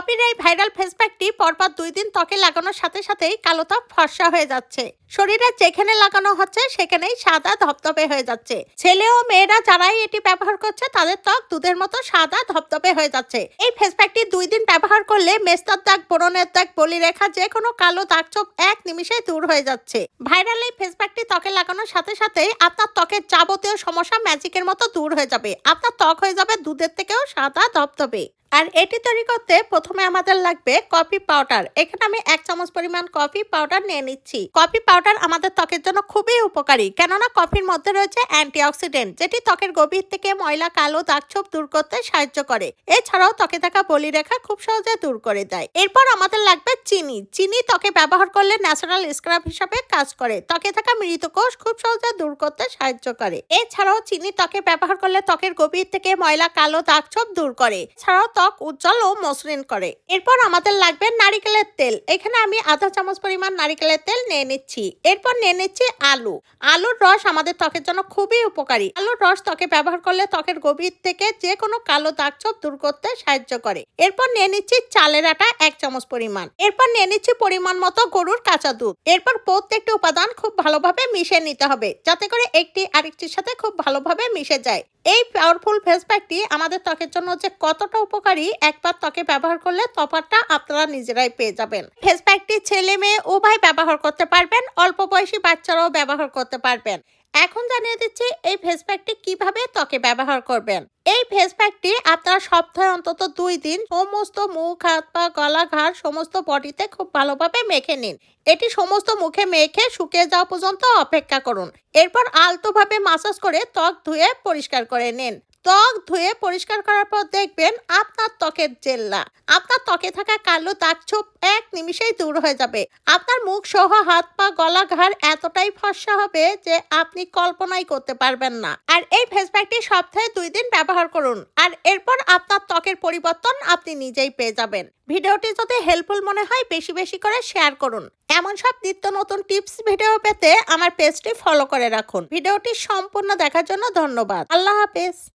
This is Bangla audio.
কপির এই ভাইরাল ফেস প্যাকটি পরপর দুই দিন ত্বকে লাগানোর সাথে সাথেই কালো ত্বক ফর্সা হয়ে যাচ্ছে। শরীরে যেখানে লাগানো হচ্ছে, সেখানেই সাদা ধপধপে হয়ে যাচ্ছে। ছেলে ও মেয়েরা যারাই এটি ব্যবহার করছে, তাদের ত্বক দুধের মতো সাদা ধপধপে হয়ে যাচ্ছে। এই ফেস প্যাকটি দুই দিন ব্যবহার করলে মেস্তার দাগ ব্রণের দাগ বলি রেখা যে কোনো কালো দাগ চোপ এক নিমিষে দূর হয়ে যাচ্ছে। ভাইরাল এই ফেস প্যাকটি ত্বকে লাগানোর সাথে সাথেই আপনার ত্বকের যাবতীয় সমস্যা ম্যাজিকের মতো দূর হয়ে যাবে। আপনার ত্বক হয়ে যাবে দুধের থেকেও সাদা ধপধপে আর এটি তৈরি করতে প্রথমে আমাদের লাগবে কফি পাউডার। এখানে আমি এক চামচ পরিমাণ কফি পাউডার নিয়ে নিচ্ছি। কফি পাউডার আমাদের ত্বকের জন্য খুবই উপকারী, কেননা কফির মধ্যে রয়েছে অ্যান্টিঅক্সিডেন্ট, যেটি ত্বকের গভীর থেকে ময়লা, কালো দাগছোপ দূর করতে সাহায্য করে। এছাড়াও ত্বকে থাকা বলিরেখা খুব সহজে দূর করে দেয়। এরপর আমাদের লাগবে চিনি। চিনি ত্বকে ব্যবহার করলে ন্যাচারাল স্ক্রাব হিসাবে কাজ করে। ত্বকে থাকা মৃত কোষ খুব সহজে দূর করতে সাহায্য করে। এছাড়াও চিনি ত্বকে ব্যবহার করলে ত্বকের গভীর থেকে ময়লা, কালো দাগছোপ দূর করে। এছাড়াও ত্বক উজ্জ্বল ও মসৃণ করে। এরপর আমাদের লাগবে নারিকেলের তেল। এখানে আমি আধা চামচ পরিমাণ নারিকেলের তেল নিয়ে নিচ্ছি। এরপর নিয়ে নিচ্ছি আলু। আলুর রস আমাদের ত্বকের জন্য খুবই উপকারী। আলুর রস ত্বকে ব্যবহার করলে ত্বকের গভীর থেকে যে কোনো কালো দাগ দাগছোপ দূর করতে সাহায্য করে। এরপর নিয়ে নিচ্ছি চালের আটা এক চামচ পরিমাণ। এরপর নিয়ে নিচ্ছি পরিমাণ মতো গরুর কাঁচা দুধ। এরপর প্রত্যেকটি উপাদান খুব ভালোভাবে মিশিয়ে নিতে হবে, যাতে করে একটি আরেকটির সাথে খুব ভালোভাবে মিশে যায়। এই পাওয়ারফুল ফেস প্যাকটি আমাদের ত্বকের জন্য যে কতটা উপকারী একবার ত্বকে ব্যবহার করলে তফাৎটা আপনারা নিজেরাই পেয়ে যাবেন। ফেস প্যাকটি ছেলে মেয়ে উভয় ব্যবহার করতে পারবেন, অল্প বয়সী বাচ্চারাও ব্যবহার করতে পারবেন। এখন জানিয়ে দিচ্ছি, এই ফেস প্যাকটি কীভাবে ত্বকে ব্যবহার করবেন? এই ফেস প্যাকটি আপনারা সপ্তাহে অন্তত দুই দিন সমস্ত মুখ, হাত পা, গলা, ঘাড় সমস্ত বডিতে খুব ভালোভাবে মেখে নিন। এটি সমস্ত মুখে মেখে শুকিয়ে যাওয়া পর্যন্ত অপেক্ষা করুন। এরপর আলতোভাবে মাসাজ করে ত্বক ধুয়ে পরিষ্কার করে নিন। ত্বক ধুয়ে পরিষ্কার করার পর দেখবেন আপনার ত্বকের জেল্লা। আপনার ত্বকে থাকা কালো দাগ ছোপ এক নিমিষেই দূর হয়ে যাবে। আপনার মুখ সহ হাত পা, গলা ঘাড় এতটাই ফর্সা হবে যে আপনি কল্পনাই করতে পারবেন না। আর এই ফেস প্যাকটি সপ্তাহে দুই দিন ব্যবহার করুন। আর এরপর আপনার ত্বকের পরিবর্তন আপনি নিজেই পেয়ে যাবেন। ভিডিওটি যদি হেল্পফুল মনে হয়, বেশি বেশি করে শেয়ার করুন। এমন সব নিত্য নতুন টিপস ভিডিও পেতে আমার পেজটি ফলো করে রাখুন। ভিডিওটি সম্পূর্ণ দেখার জন্য ধন্যবাদ। আল্লাহ হাফেজ।